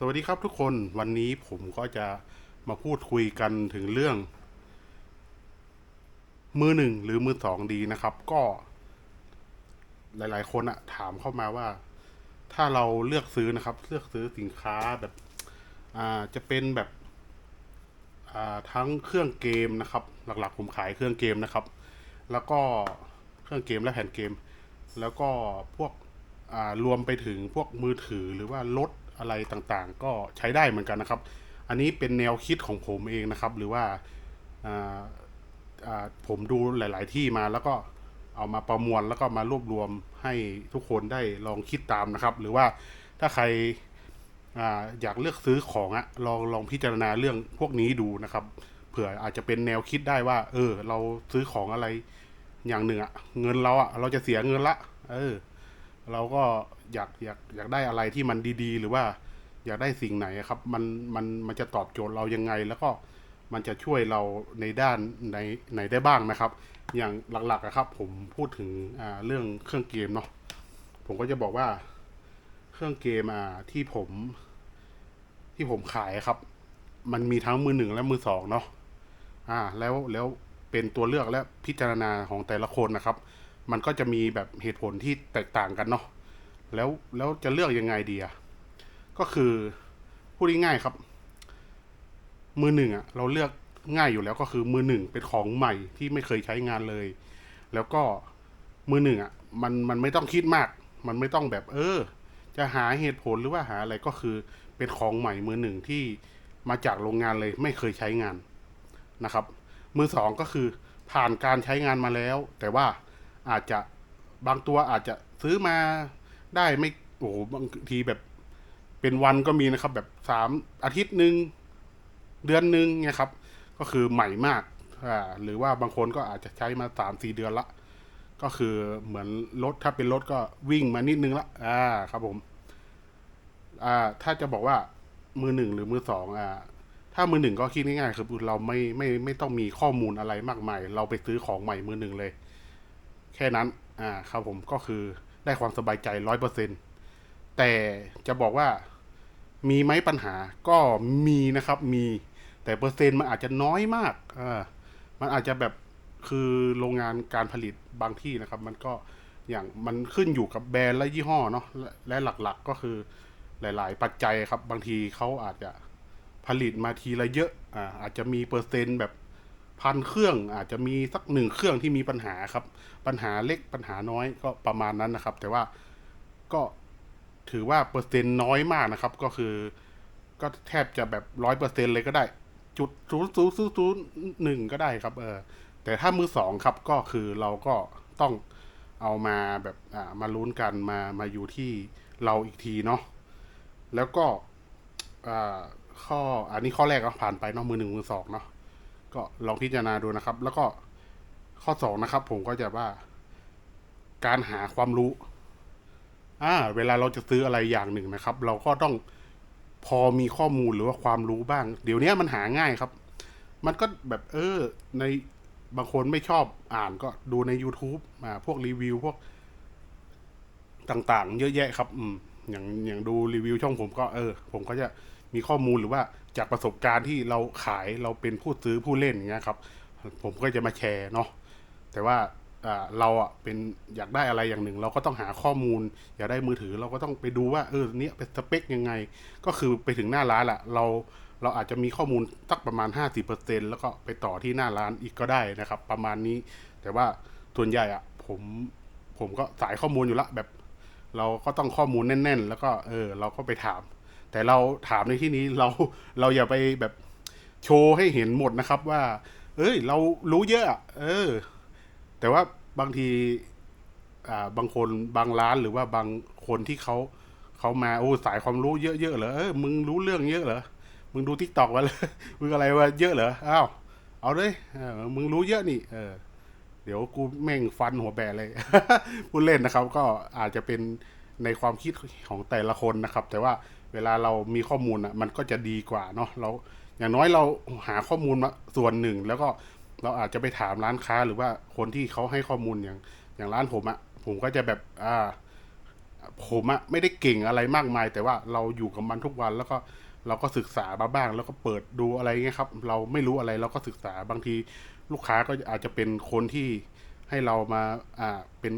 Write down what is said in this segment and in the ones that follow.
สวัสดีครับทุกคนวันนี้ผมก็จะมาพูดคุยกันถึงเรื่อง มือหนึ่งหรือมือสองดีนะครับ ก็ หลาย ๆ คนอะถามเข้ามาว่า ถ้าเราเลือกซื้อนะครับ เลือกซื้อสินค้าแบบ อ่าจะเป็นแบบอ่าทั้งเครื่องเกมนะครับ หลัก ๆ ผมขายเครื่องเกมนะครับ แล้วก็เครื่องเกมและแผ่นเกม แล้วก็พวกอ่ารวมไปถึงพวกมือถือหรือว่ารถ อะไรต่างๆ ก็ใช้ได้เหมือนกันนะครับ อันนี้เป็นแนวคิดของผมเองนะครับ หรือว่าผมดูหลาย ๆ ที่มาแล้วก็เอามาประมวลแล้วก็มารวบรวมให้ทุกคนได้ลองคิดตามนะครับ หรือว่าถ้าใครออยากเลือกซื้อของอะลองลองพิจารณาเรื่องพวกนี้ดูนะครับ เผื่ออาจจะเป็นแนวคิดได้ว่า เออ เราซื้อของอะไรอย่างหนึ่งอะเงินเราอะเราจะเสียเงินละ เออ เราก็อยากอยากอยากได้อะไรที่มันดีๆ หรือว่าอยากได้สิ่งไหนครับ มันมันมันจะตอบโจทย์เรายังไง แล้วก็มันจะช่วยเราในด้านไหนไหนได้บ้างนะครับ อย่างหลักๆอะครับ ผมพูดถึงเรื่องเครื่องเกมเนาะผมก็จะบอกว่าเครื่องเกมอ่าที่ผม ที่ผมขายครับ มันมีทั้งมือหนึ่งและมือสองเนาะอ่า แล้วแล้วเป็นตัวเลือกและพิจารณาของแต่ละคนนะครับ มันก็จะมีแบบเหตุผลที่แตกต่างกันเนาะแล้วแล้วจะเลือกยังไงดีอะก็คือพูดง่ายๆครับ มือหนึ่งอะเราเลือกง่ายอยู่แล้วก็คือมือหนึ่งเป็นของใหม่ที่ไม่เคยใช้งานเลย แล้วก็มือหนึ่งอะมันมันไม่ต้องคิดมาก มันไม่ต้องแบบ เออ จะหาเหตุผลหรือว่าหาอะไรก็คือเป็นของใหม่มือหนึ่งที่มาจากโรงงานเลยไม่เคยใช้งานนะครับ มือสองก็คือผ่านการใช้งานมาแล้ว แต่ว่า อาจจะบางตัวอาจจะซื้อมาได้ไม่โอ้โหบางทีแบบเป็นวันก็มีนะครับ แบบสามอาทิตย์หนึ่งเดือนหนึ่งเนี่ยครับ ก็คือใหม่มากอ่าหรือว่าบางคนก็อาจจะใช้มาสามสี่เดือนละ ก็คือเหมือนรถถ้าเป็นรถก็วิ่งมานิดนึงละอ่าครับผมอ่าถ้าจะบอกว่ามือหนึ่งหรือมือสองอ่าถ้ามือหนึ่งก็คิดง่ายๆคือเราไม่ไม่ไม่ต้องมีข้อมูลอะไรมากมาย เราไปซื้อของใหม่มือหนึ่งเลย แค่นั้นอ่าครับผมก็คือได้ความสบายใจร้อยเปอร์เซ็นแต่จะบอกว่ามีไหมปัญหาก็มีนะครับมีแต่เปอร์เซ็นต์มันอาจจะน้อยมากอ่ามันอาจจะแบบคือโรงงานการผลิตบางที่นะครับ มันก็อย่างมันขึ้นอยู่กับแบรนด์และยี่ห้อเนาะและและหลักๆก็คือหลาย ๆ ปัจจัยครับ บางทีเขาอาจจะผลิตมาทีละเยอะอ่าอาจจะมีเปอร์เซ็นต์แบบ พันเครื่องอาจจะมีสักหนึ่งเครื่องที่มีปัญหาครับ ปัญหาเล็กปัญหาน้อยก็ประมาณนั้นนะครับ แต่ว่าก็ถือว่าเปอร์เซ็นต์น้อยมากนะครับ ก็คือ ก็แทบจะแบบร้อยเปอร์เซ็นเลยก็ได้ จุดศูนย์ศูนย์ศูนย์ศูนย์หนึ่งก็ได้ครับ เออ แต่ถ้ามือสองครับก็คือเราก็ต้องเอามาแบบอ่ามาลุ้นกันมามาอยู่ที่เราอีกทีเนาะแล้วก็อ่าข้ออันนี้ข้อแรกก็ผ่านไปเนาะมือหนึ่งมือสองเนาะ ก็ลองพิจารณาดูนะครับ แล้วก็ข้อสองนะครับ ผมก็จะว่า การหาความรู้ อ่า เวลาเราจะซื้ออะไรอย่างหนึ่งนะครับ เราก็ต้องพอมีข้อมูลหรือว่าความรู้บ้าง เดี๋ยวนี้มันหาง่ายครับ มันก็แบบเออ ในบางคนไม่ชอบอ่านก็ดูใน YouTube อ่าพวกรีวิวพวกต่างๆ เยอะแยะครับ อืมอย่างอย่างดูรีวิวช่องผมก็เออ ผมก็จะมีข้อมูลหรือว่า จากประสบการณ์ที่เราขายเราเป็นผู้ซื้อผู้เล่นอย่างเงี้ยครับ ผมก็จะมาแชร์เนาะแต่ว่าเราอะเป็นอยากได้อะไรอย่างหนึ่ง เราก็ต้องหาข้อมูล อยากได้มือถือเราก็ต้องไปดูว่าเออเนี้ยเป็นสเปคยังไง ก็คือไปถึงหน้าร้านแหละเราเราอาจจะมีข้อมูลสักประมาณ 50%แล้วก็ไปต่อที่หน้าร้านอีกก็ได้นะครับ ประมาณนี้ แต่ว่าส่วนใหญ่อะผมผมก็สายข้อมูลอยู่ละแบบ เราก็ต้องข้อมูลแน่น ๆ แล้วก็เออเราก็ไปถาม แต่เราถามในที่นี้เราเราอย่าไปแบบโชว์ให้เห็นหมดนะครับว่า เอ้ย เรารู้เยอะ เออ แต่ว่าบางทีอ่าบางคนบางร้านหรือว่าบางคนที่เขาเขามาโอ้สายความรู้เยอะๆเหรอเออมึงรู้เรื่องเยอะเหรอมึงดูทิกตอกมาเลยมึงอะไรว่าเยอะเหรออ้าวเอาเลยเออมึงรู้เยอะนี่ เออ เดี๋ยวกูแม่งฟันหัวแบะเลยพูดเล่นนะครับ ก็อาจจะเป็นในความคิดของแต่ละคนนะครับ แต่ว่า เวลาเรามีข้อมูลอะมันก็จะดีกว่าเนาะเราอย่างน้อยเราหาข้อมูลมาส่วนหนึ่ง แล้วก็เราอาจจะไปถามร้านค้าหรือว่าคนที่เขาให้ข้อมูลอย่างอย่างร้านผมอะผมก็จะแบบอ่าผมอะไม่ได้เก่งอะไรมากมาย แต่ว่าเราอยู่กับมันทุกวันแล้วก็เราก็ศึกษามาบ้าง แล้วก็เปิดดูอะไรเงี้ยครับ เราไม่รู้อะไรเราก็ศึกษาบางทีลูกค้าก็อาจจะเป็นคนที่ให้เรามาอ่าเป็น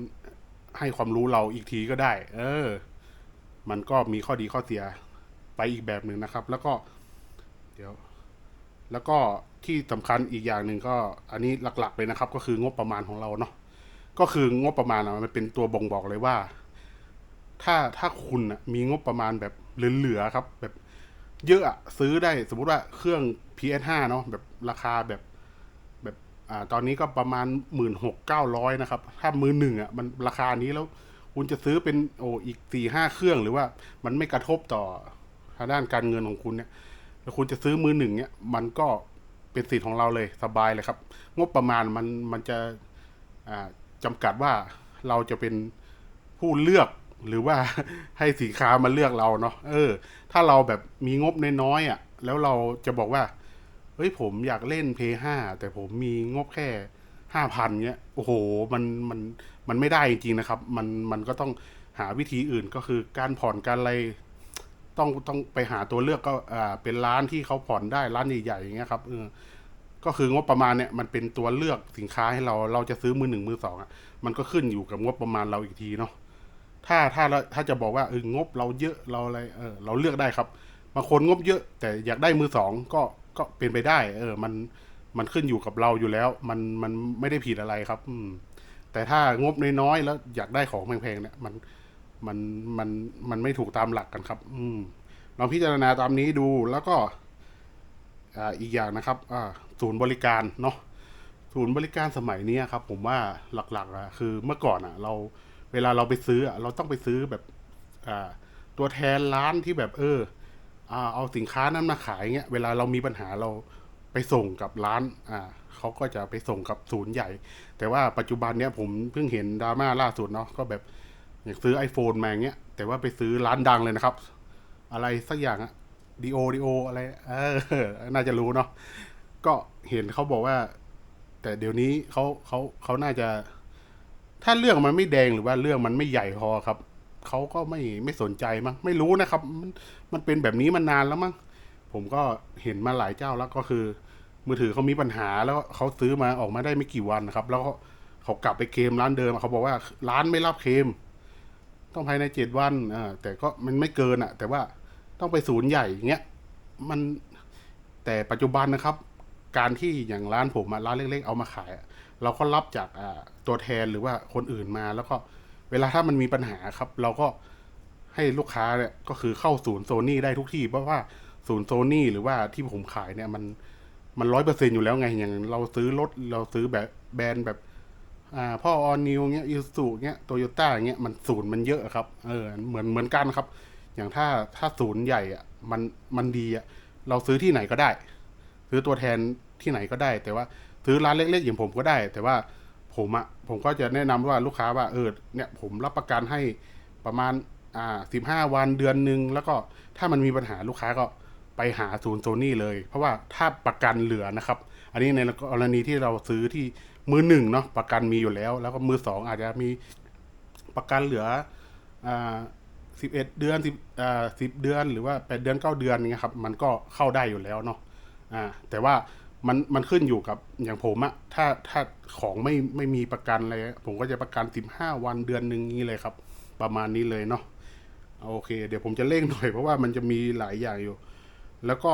ให้ความรู้เราอีกทีก็ได้ เออ มันก็มีข้อดีข้อเสียไปอีกแบบหนึ่งนะครับ แล้วก็เดี๋ยว แล้วก็ที่สำคัญอีกอย่างหนึ่งก็ อันนี้หลักๆเลยนะครับ ก็คืองบประมาณของเราเนาะก็คืองบประมาณอะมันเป็นตัวบ่งบอกเลยว่า ถ้าถ้าคุณอะมีงบประมาณแบบเหลือๆครับ แบบเยอะอะซื้อได้สมมุติว่าเครื่อง PS5 เนาะแบบราคาแบบแบบอ่าตอนนี้ก็ประมาณหมื่นหกเก้าร้อยนะครับ ถ้ามือหนึ่งอะมันราคานี้แล้ว คุณจะซื้อเป็นโอ้อีกสี่ห้าเครื่องหรือว่า มันไม่กระทบต่อทางด้านการเงินของคุณเนี่ยแล้วคุณจะซื้อมือหนึ่งเนี่ย มันก็เป็นสิทธิ์ของเราเลยสบายเลยครับ งบประมาณมันมันจะอ่าจำกัดว่าเราจะเป็นผู้เลือกหรือว่าให้สินค้ามาเลือกเราเนาะเออ ถ้าเราแบบมีงบน้อยๆอะ แล้วเราจะบอกว่าเฮ้ยผมอยากเล่นเพย์ห้าแต่ผมมีงบแค่ ห้าพันเนี้ยโอ้โหมันมันมันไม่ได้จริงๆนะครับ มันมันก็ต้องหาวิธีอื่นก็คือการผ่อนการอะไรต้องต้องไปหาตัวเลือกก็อ่าเป็นร้านที่เขาผ่อนได้ร้านใหญ่ๆอย่างเงี้ยครับเออก็คืองบประมาณเนี่ยมันเป็นตัวเลือกสินค้าให้เราเราจะซื้อมือหนึ่งมือสองอะมันก็ขึ้นอยู่กับงบประมาณเราอีกทีเนาะถ้าถ้าเราถ้าจะบอกว่าเอองบเราเยอะเราอะไรเออเราเลือกได้ครับบางคนงบเยอะแต่อยากได้มือสองก็ก็เป็นไปได้ เออ มัน มันขึ้นอยู่กับเราอยู่แล้ว มันมันไม่ได้ผิดอะไรครับ อืม แต่ถ้างบน้อยๆแล้วอยากได้ของแพงๆเนี่ย มันมันมันมันไม่ถูกตามหลักกันครับ อืมลองพิจารณาตามนี้ดูแล้วก็อ่าอีกอย่างนะครับ อ่า ศูนย์บริการเนาะศูนย์บริการสมัยนี้ครับ ผมว่าหลักๆอะคือเมื่อก่อนอะเราเวลาเราไปซื้ออะเราต้องไปซื้อแบบ อ่า ตัวแทนร้านที่แบบ เออ อ่า เอาสินค้านั้นมาขายเงี้ยเวลาเรามีปัญหาเรา ส่งกับร้านอ่าเขาก็จะไปส่งกับศูนย์ใหญ่ แต่ว่าปัจจุบันเนี้ยผมเพิ่งเห็นดราม่าล่าสุดเนาะก็แบบอยากซื้อ iPhone มาอย่างเงี้ยแต่ว่าไปซื้อร้านดังเลยนะครับ อะไรสักอย่างอะดีโอดีโออะไรเออน่าจะรู้เนาะก็เห็นเขาบอกว่า แต่เดี๋ยวนี้เขาเขาเขาน่าจะ ถ้าเรื่องมันไม่แดงหรือว่าเรื่องมันไม่ใหญ่พอครับเขาก็ไม่ไม่สนใจมั้งไม่รู้นะครับ มันมันเป็นแบบนี้มานานแล้วมั้งผมก็เห็นมาหลายเจ้าแล้วก็คือ มือถือเขามีปัญหาแล้วเขาซื้อมาออกมาได้ไม่กี่วันนะครับ แล้วเขากลับไปเคมร้านเดิมเขาบอกว่าร้านไม่รับเคม ต้องภายในเจ็ดวันอ่าแต่ก็มันไม่เกินอะแต่ว่าต้องไปศูนย์ใหญ่อย่างเงี้ยมันแต่ปัจจุบันนะครับ การที่อย่างร้านผมอะร้านเล็กๆเอามาขาย เราก็รับจากตัวแทนหรือว่าคนอื่นมา แล้วก็เวลาถ้ามันมีปัญหาครับ เราก็ให้ลูกค้าเนี่ยก็คือเข้าศูนย์โซนี่ได้ทุกที่เพราะว่าศูนย์โซนี่หรือว่าที่ผมขายเนี่ยมัน มันร้อยเปอร์เซ็นอยู่แล้วไงอย่างเราซื้อรถเราซื้อแบบแบรนด์แบบ อ่าพ่อออนิวเงี้ยยูสุเงี้ยโตโยต้าเงี้ยมันศูนย์มันเยอะครับเออเหมือนเหมือนกันครับ อย่างถ้าถ้าศูนย์ใหญ่อะมันมันดีอะเราซื้อที่ไหนก็ได้ ซื้อตัวแทนที่ไหนก็ได้ แต่ว่าซื้อร้านเล็กๆอย่างผมก็ได้ แต่ว่าผมอะผมก็จะแนะนำว่าลูกค้าว่าเออเนี่ยผมรับประกันให้ประมาณอ่าสิบห้าวันเดือนหนึ่งแล้วก็ถ้ามันมีปัญหาลูกค้าก็ ไปหาศูนย์โซนี่เลย เพราะว่าถ้าประกันเหลือนะครับ อันนี้ในกรณีที่เราซื้อที่มือหนึ่งเนาะประกันมีอยู่แล้ว แล้วก็มือสองอาจจะมีประกันเหลืออ่าสิบเอ็ดเดือนสิบอ่าสิบเดือนหรือว่าแปดเดือนเก้าเดือนเงี้ยครับ มันก็เข้าได้อยู่แล้วเนาะอ่าแต่ว่ามันมันขึ้นอยู่กับอย่างผมอะถ้าถ้าของไม่ไม่มีประกันอะไรผมก็จะประกันสิบห้าวันเดือนหนึ่งนี้เลยครับ ประมาณนี้เลยเนาะโอเค เดี๋ยวผมจะเร่งหน่อยเพราะว่ามันจะมีหลายอย่างอยู่ แล้วก็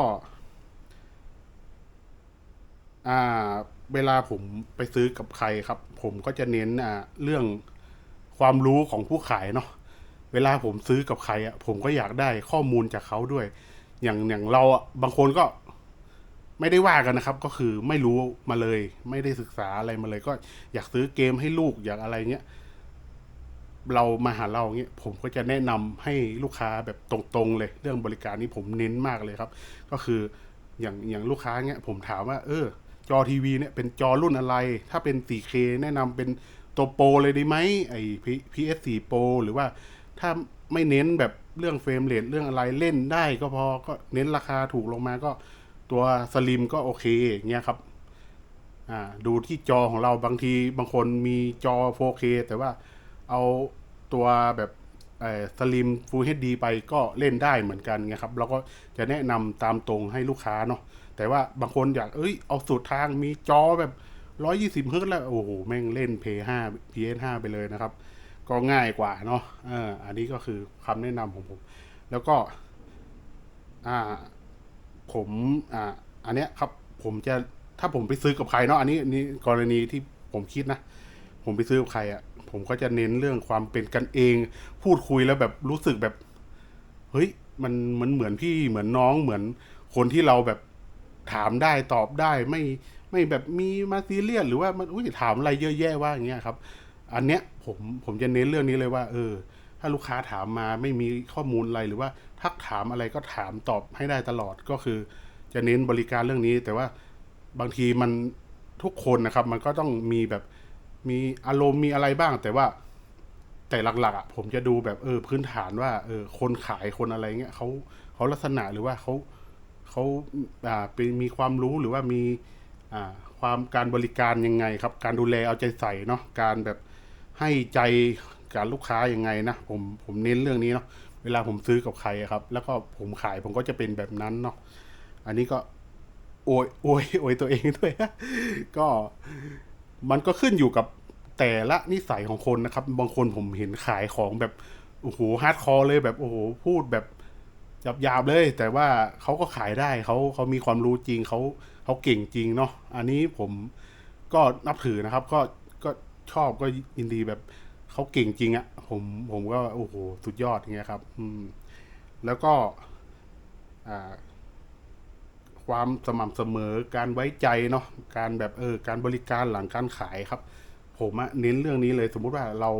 อ่าเวลาผมไปซื้อกับใครครับ ผมก็จะเน้นอ่าเรื่องความรู้ของผู้ขายเนาะเวลาผมซื้อกับใครอะ ผมก็อยากได้ข้อมูลจากเขาด้วย อย่างอย่างเราอะบางคนก็ไม่ได้ว่ากันนะครับ ก็คือไม่รู้มาเลย ไม่ได้ศึกษาอะไรมาเลย ก็อยากซื้อเกมให้ลูกอยากอะไรเงี้ย เรามาหาเราเงี้ยผมก็จะแนะนำให้ลูกค้าแบบตรงๆเลย เรื่องบริการนี้ผมเน้นมากเลยครับ ก็คืออย่างอย่างลูกค้าเงี้ยผมถามว่า เออ จอทีวีเนี่ยเป็นจอรุ่นอะไร ถ้าเป็น 4K แนะนำเป็นตัวโปรเลยได้ไหมไอ้ PS4 Pro หรือว่าถ้าไม่เน้นแบบเรื่องเฟรมเรทเรื่องอะไรเล่นได้ก็พอก็เน้นราคาถูกลงมาก็ตัวสลิมก็โอเคอย่างเงี้ยครับ อ่า ดูที่จอของเราบางทีบางคนมีจอ 4K แต่ว่า เอาตัวแบบสลิมฟูลเฮดดีไปก็เล่นได้เหมือนกันไงครับเราก็จะแนะนำตามตรงให้ลูกค้าเนาะแต่ว่าบางคนอยากเอ้ยเอาสุดทางมีจอแบบร้อยี่สิบเฮิร์ตแล้ว โอ้โห แม่งเล่น p 5 PS 5 ไปเลยนะครับ ก็ง่ายกว่าเนาะเอออันนี้ก็คือคำแนะนำของผม แล้วก็ อ่า ผมอ่า อันเนี้ยครับ ผมจะถ้าผมไปซื้อกับใครเนาะอันนี้นี้กรณีที่ผมคิดนะ ผมไปซื้อกับใครอะ่ะ ผมก็จะเน้นเรื่องความเป็นกันเอง พูดคุยแล้วแบบรู้สึกแบบ เฮ้ย มันมันเหมือนพี่เหมือนน้องเหมือนคนที่เราแบบถามได้ตอบได้ไม่ไม่แบบมีมาซีเรียสหรือว่ามันอุ้ยถามอะไรเยอะแยะว่าอย่างเงี้ยครับ อันเนี้ยผมผมจะเน้นเรื่องนี้เลยว่า เออ ถ้าลูกค้าถามมาไม่มีข้อมูลอะไรหรือว่าทักถามอะไรก็ถามตอบให้ได้ตลอดก็คือ จะเน้นบริการเรื่องนี้ แต่ว่าบางทีมันทุกคนนะครับ มันก็ต้องมีแบบ มีอารมณ์มีอะไรบ้าง แต่ว่าแต่หลักๆอะผมจะดูแบบเออพื้นฐานว่าเออคนขายคนอะไรเงี้ยเขาเขาลักษณะหรือว่าเขาเขาอ่าเป็นมีความรู้หรือว่ามีอ่าความการบริการยังไงครับ การดูแลเอาใจใส่เนาะการแบบให้ใจการลูกค้ายังไงนะผมผมเน้นเรื่องนี้เนาะเวลาผมซื้อกับใครครับ แล้วก็ผมขายผมก็จะเป็นแบบนั้นเนาะอันนี้ก็โอยโอยโอยตัวเองด้วยก็ มันก็ขึ้นอยู่กับแต่ละนิสัยของคนนะครับ บางคนผมเห็นขายของแบบโอ้โหฮาร์ดคอร์เลยแบบโอ้โหพูดแบบหยาบๆเลย แต่ว่าเขาก็ขายได้เขาเขามีความรู้จริงเขาเขาเก่งจริงเนาะอันนี้ผมก็นับถือนะครับ ก็ก็ชอบก็ยินดีแบบเขาเก่งจริงอะ่ะผมผมก็โอ้โหสุดยอดอย่างเงี้ยครับ อืม แล้วก็ อ่า ความสม่ำเสมอการไว้ใจเนาะการแบบเออการบริการหลังการขายครับ ผมอะเน้นเรื่องนี้เลยสมมุติว่าเรา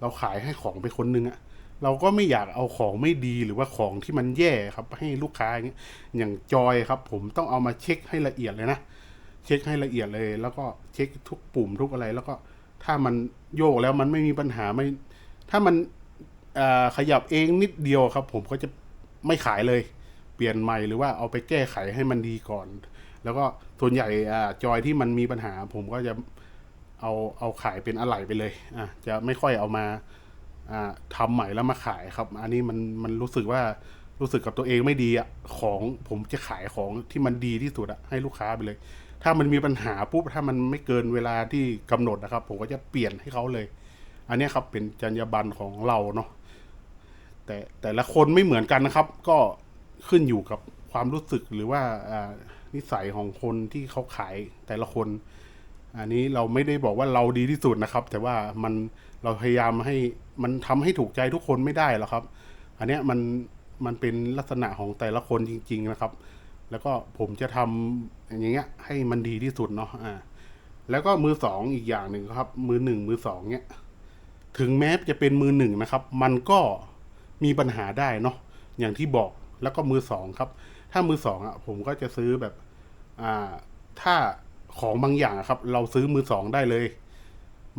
เราขายให้ของไปคนนึงอะเราก็ไม่อยากเอาของไม่ดีหรือว่าของที่มันแย่ครับ ให้ลูกค้าอย่างเงี้ยอย่างจอยครับ ผมต้องเอามาเช็คให้ละเอียดเลยนะเช็คให้ละเอียดเลย แล้วก็เช็คทุกปุ่มทุกอะไร แล้วก็ถ้ามันโยกแล้วมันไม่มีปัญหาไม่ ถ้ามันขยับเองนิดเดียวครับ ผมก็จะไม่ขายเลย เปลี่ยนใหม่หรือว่าเอาไปแก้ไขให้มันดีก่อน แล้วก็ส่วนใหญ่อ่าจอยที่มันมีปัญหา ผมก็จะเอาเอาขายเป็นอะไหล่ไปเลยอะจะไม่ค่อยเอามาอ่าทำใหม่แล้วมาขายครับ อันนี้มันมันรู้สึกว่ารู้สึกกับตัวเองไม่ดีอะของผมจะขายของที่มันดีที่สุดอะให้ลูกค้าไปเลย ถ้ามันมีปัญหาปุ๊บถ้ามันไม่เกินเวลาที่กำหนดนะครับ ผมก็จะเปลี่ยนให้เขาเลย อันนี้ครับเป็นจรรยาบรรณของเราเนาะแต่แต่ละคนไม่เหมือนกันนะครับ ก็ ขึ้นอยู่กับความรู้สึกหรือว่านิสัยของคนที่เขาขายแต่ละคน อันนี้เราไม่ได้บอกว่าเราดีที่สุดนะครับ แต่ว่ามันเราพยายามให้มันทำให้ถูกใจทุกคนไม่ได้หรอกครับ อันเนี้ยมันมันเป็นลักษณะของแต่ละคนจริง ๆนะครับ แล้วก็ผมจะทำอย่างเงี้ย ให้มันดีที่สุดเนาะอ่าแล้วก็มือสองอีกอย่างหนึ่งครับ มือหนึ่งมือสองเนี้ยถึงแม้จะเป็นมือหนึ่งนะครับ มันก็มีปัญหาได้เนาะอย่างที่บอก แล้วก็มือสองครับ ถ้ามือสองอะผมก็จะซื้อแบบ อ่า ถ้าของบางอย่างครับ เราซื้อมือสองได้เลย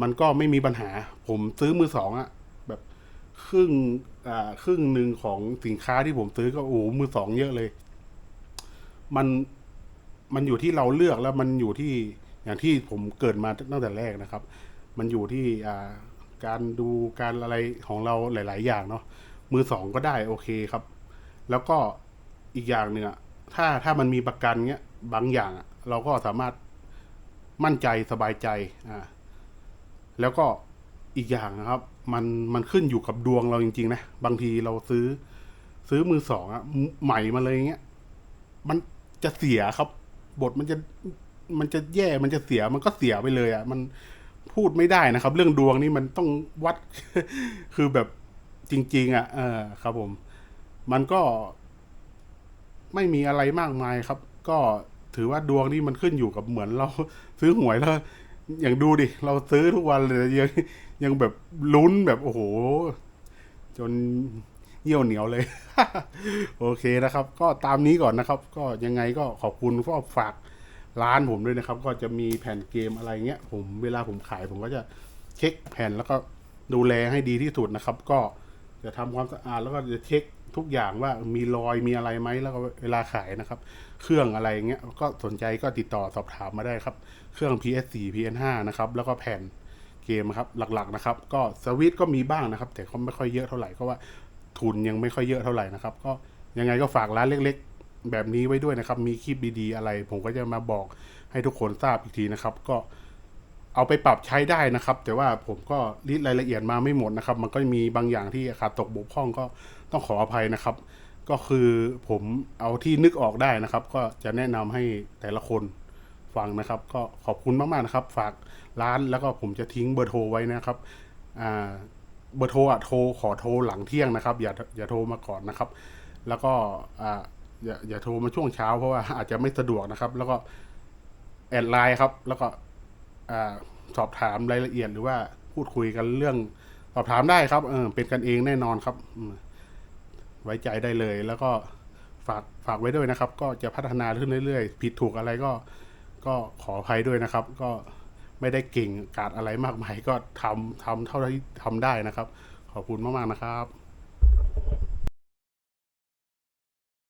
มันก็ไม่มีปัญหา ผมซื้อมือสองอะ แบบครึ่ง อ่า ครึ่งหนึ่งของสินค้าที่ผมซื้อก็โอ้มือสองเยอะเลย มันมันอยู่ที่เราเลือกแล้วมันอยู่ที่อย่างที่ผมเกิดมาตั้งแต่แรกนะครับ มันอยู่ที่อ่าการดูการอะไรของเราหลาย ๆ อย่างเนาะมือสองก็ได้โอเคครับ แล้วก็อีกอย่างหนึ่งถ้าถ้ามันมีประกันเงี้ยบางอย่างเราก็สามารถมั่นใจสบายใจอ่าแล้วก็อีกอย่างนะครับ มันมันขึ้นอยู่กับดวงเราจริงๆนะบางทีเราซื้อ ซื้อมือสองอะใหม่มาเลยเงี้ยมันจะเสียครับ บทมันจะมันจะแย่มันจะเสียมันก็เสียไปเลยอะ่ะมันพูดไม่ได้นะครับ เรื่องดวงนี่มันต้องวัดคือแบบจริง ๆอะเออครับผม มันก็ไม่มีอะไรมากมายครับ ก็ถือว่าดวงนี่มันขึ้นอยู่กับเหมือนเราซื้อหวยแล้ว อย่างดูดิ เราซื้อทุกวันเลยยังยังแบบลุ้นแบบโอ้โห จนเยี่ยวเหนียวเลย โอเคนะครับ ก็ตามนี้ก่อนนะครับ ก็ยังไงก็ขอบคุณก็ฝากร้านผมด้วยนะครับ ก็จะมีแผ่นเกมอะไรเงี้ย ผมเวลาผมขายผมก็จะเช็คแผ่นแล้วก็ดูแลให้ดีที่สุดนะครับ ก็จะทำความสะอาดแล้วก็จะเช็ค ทุกอย่างว่ามีรอยมีอะไรไหมแล้วก็เวลาขายนะครับ เครื่องอะไรเงี้ยก็สนใจก็ติดต่อสอบถามมาได้ครับ เครื่อง PS4 PS5 นะครับแล้วก็แผ่นเกมครับหลักๆนะครับ ก็สวิตก็มีบ้างนะครับ แต่เขาไม่ค่อยเยอะเท่าไหร่ก็ว่าทุนยังไม่ค่อยเยอะเท่าไหร่นะครับ ก็ยังไงก็ฝากร้านเล็กๆ แบบนี้ไว้ด้วยนะครับ มีคลิปดีๆอะไร ผมก็จะมาบอกให้ทุกคนทราบอีกทีนะครับ ก็ เอาไปปรับใช้ได้นะครับ แต่ว่าผมก็ลิสต์รายละเอียดมาไม่หมดนะครับ มันก็มีบางอย่างที่ขาดตกบกพร่องก็ต้องขออภัยนะครับ ก็คือผมเอาที่นึกออกได้นะครับ ก็จะแนะนำให้แต่ละคนฟังนะครับ ก็ขอบคุณมากๆนะครับ ฝากร้านแล้วก็ผมจะทิ้งเบอร์โทรไว้นะครับเบอร์โทรอะโทรขอโทรหลังเที่ยงนะครับ อย่าอย่าโทรมาก่อนนะครับ แล้วก็อ่าอย่าอย่าโทรมาช่วงเช้าเพราะว่าอาจจะไม่สะดวกนะครับ แล้วก็แอดไลน์ครับ แล้วก็ อสอบถามรายละเอียดหรือว่าพูดคุยกันเรื่องสอบถามได้ครับเออเป็นกันเองแน่นอนครับไว้ใจได้เลย แล้วก็ฝากฝากไว้ด้วยนะครับ ก็จะพัฒนาขึ้นเรื่อยๆ ผิดถูกอะไรก็ก็ขออภัยด้วยนะครับ ก็ไม่ได้เก่งกาดอะไรมากมายก็ทำทำเท่าที่ทำได้นะครับ ขอบคุณมากๆนะครับ